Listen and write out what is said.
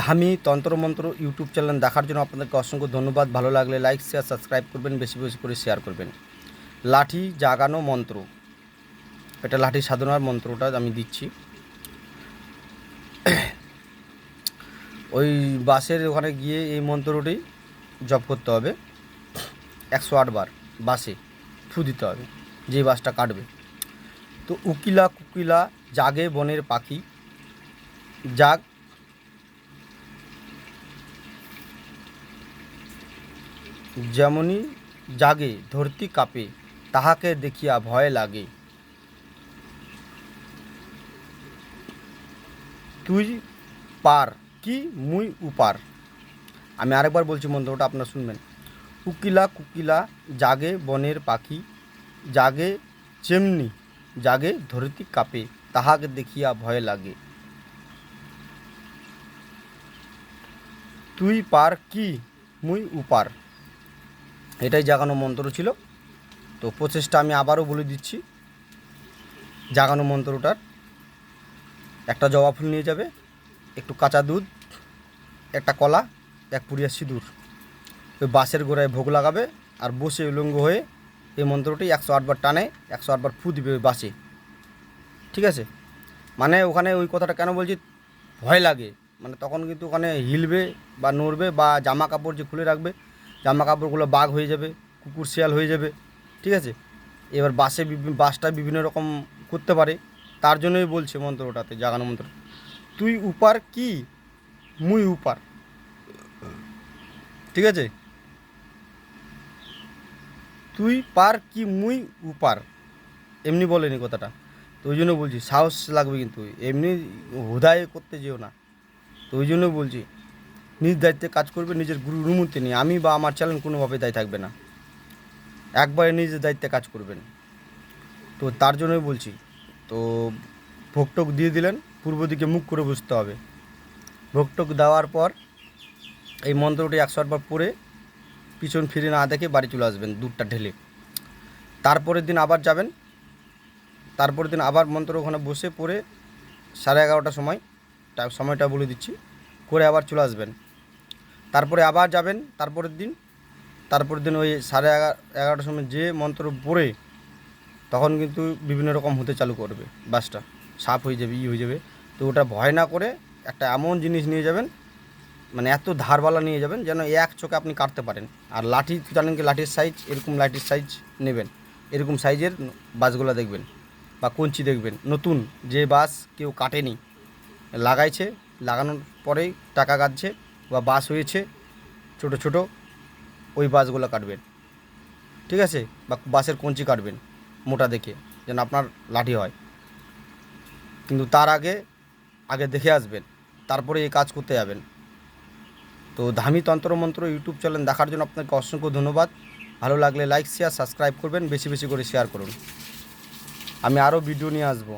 ধামি তন্ত্রমন্ত্র YouTube channel দেখার জন্য আপনাদেরকে অসংখ্য ধন্যবাদ। ভালো লাগলে লাইক শেয়ার সাবস্ক্রাইব করবেন, বেশি বেশি করে শেয়ার করবেন। লাঠি জাগানো মন্ত্র। এটা লাঠি সাধনার মন্ত্রটা আমি দিচ্ছি। ওই বাসের ওখানে গিয়ে এই মন্ত্রটি জপ করতে হবে। একশো আটবার বাসে ফু দিতে হবে, যে বাসটা কাটবে। তো উকিলা কুকিলা জাগে বনের পাখি, জাগ যেমনি জাগে, ধরতি কাঁপে, তাহাকে দেখিয়া ভয় লাগে। তুই পার, কি মুই উপার? আমি আরেকবার বলছি মন্ত্রটা আপনার শুনবেন। কুকিলা কুকিলা জাগে বনের পাখি, জাগে চেমনি, জাগে ধরতি কাঁপে, তাহাকে দেখিয়া ভয় লাগে। তুই পার, কি মুই উপার? এটাই জাগানো মন্ত্র ছিল। তো প্রচেষ্টা আমি আবারও বলে দিচ্ছি, জাগানো মন্ত্রটার। একটা জবা ফুল নিয়ে যাবে, একটু কাঁচা দুধ, একটা কলা, এক পুরিয়া সিঁদুর। ওই বাঁশের গোড়ায় ভোগ লাগাবে আর বসে উলঙ্গ হয়ে এই মন্ত্রটি একশো আটবার টানে, একশো আটবার ফু দিবে ওই বাসে ঠিক আছে? মানে ওখানে ওই কথাটা কেন বলছি? ভয় লাগে। মানে তখন কিন্তু ওখানে হিলবে বা নড়বে বা জামা কাপড় যে খুলে রাখবে জামা কাপড়গুলো বাঘ হয়ে যাবে, কুকুর, শিয়াল হয়ে যাবে, ঠিক আছে? এবার বাসে বাসটা বিভিন্ন রকম করতে পারে, তার জন্যই বলছে মন্ত্রটাতে, জাগানো মন্ত্র। তুই উপার কি? মুই উপার। ঠিক আছে? তুই পার কি, মুই উপার। এমনি বলেনি কথাটা। তো ওই জন্য বলছি, সাহস লাগবে কিন্তু, এমনি হুদায় করতে যেও না। তো ওই জন্য বলছি নিজ দায়িত্বে কাজ করবে, নিজের গুরু রুমুতে নিয়ে। আমি বা আমার চ্যানেল কোনোভাবে দায়ী থাকবে না। একবারে নিজের দায়িত্বে কাজ করবেন। তো তার জন্যই বলছি। তো ভোগটোক দিয়ে দিলেন, পূর্ব দিকে মুখ করে বসতে হবে। ভোগটোক দেওয়ার পর এই মন্ত্রটি একশো আটবার পড়ে পিছন ফিরে না দেখে বাড়ি চলে আসবেন, দুধটা ঢেলে। তারপরের দিন আবার যাবেন। তারপরের দিন আবার মন্ত্র ওখানে বসে পড়ে সাড়ে এগারোটার সময় সময়টা বলে দিচ্ছি, করে আবার চলে আসবেন। তারপরে আবার যাবেন, তারপরের দিন তারপরের দিন ওই সাড়ে এগারো এগারোটার সময় যে মন্ত্র পড়ে, তখন কিন্তু বিভিন্ন রকম হতে চালু করবে বাসটা। সাপ হয়ে যাবে, ই হয়ে যাবে। তো ওটা ভয় না করে একটা এমন জিনিস নিয়ে যাবেন মানে এত ধারবালা নিয়ে যাবেন যেন এক চোখে আপনি কাটতে পারেন। আর লাঠি জানেন কি লাঠির সাইজ এরকম লাঠির সাইজ নেবেন। এরকম সাইজের বাসগুলো দেখবেন বা কঞ্চি দেখবেন। নতুন যে বাস কেউ কাটেনি, লাগাইছে, লাগানোর পরেই টাকা কাটছে বা বাস হয়েছে, ছোট ছোট, ওই বাসগুলো কাটবেন। ঠিক আছে? বা বাসের কঞ্চি কাটবেন, মোটা দেখে, যেন আপনার লাঠি হয়। কিন্তু তার আগে আগে দেখে আসবেন, তারপরে এই কাজ করতে যাবেন। তো ধামি তন্ত্রমন্ত্র ইউটিউব চ্যানেল দেখার জন্য আপনাকে অসংখ্য ধন্যবাদ। ভালো লাগলে লাইক, শেয়ার, সাবস্ক্রাইব করবেন, বেশি বেশি করে শেয়ার করুন। আমি আরও ভিডিও নিয়ে আসব।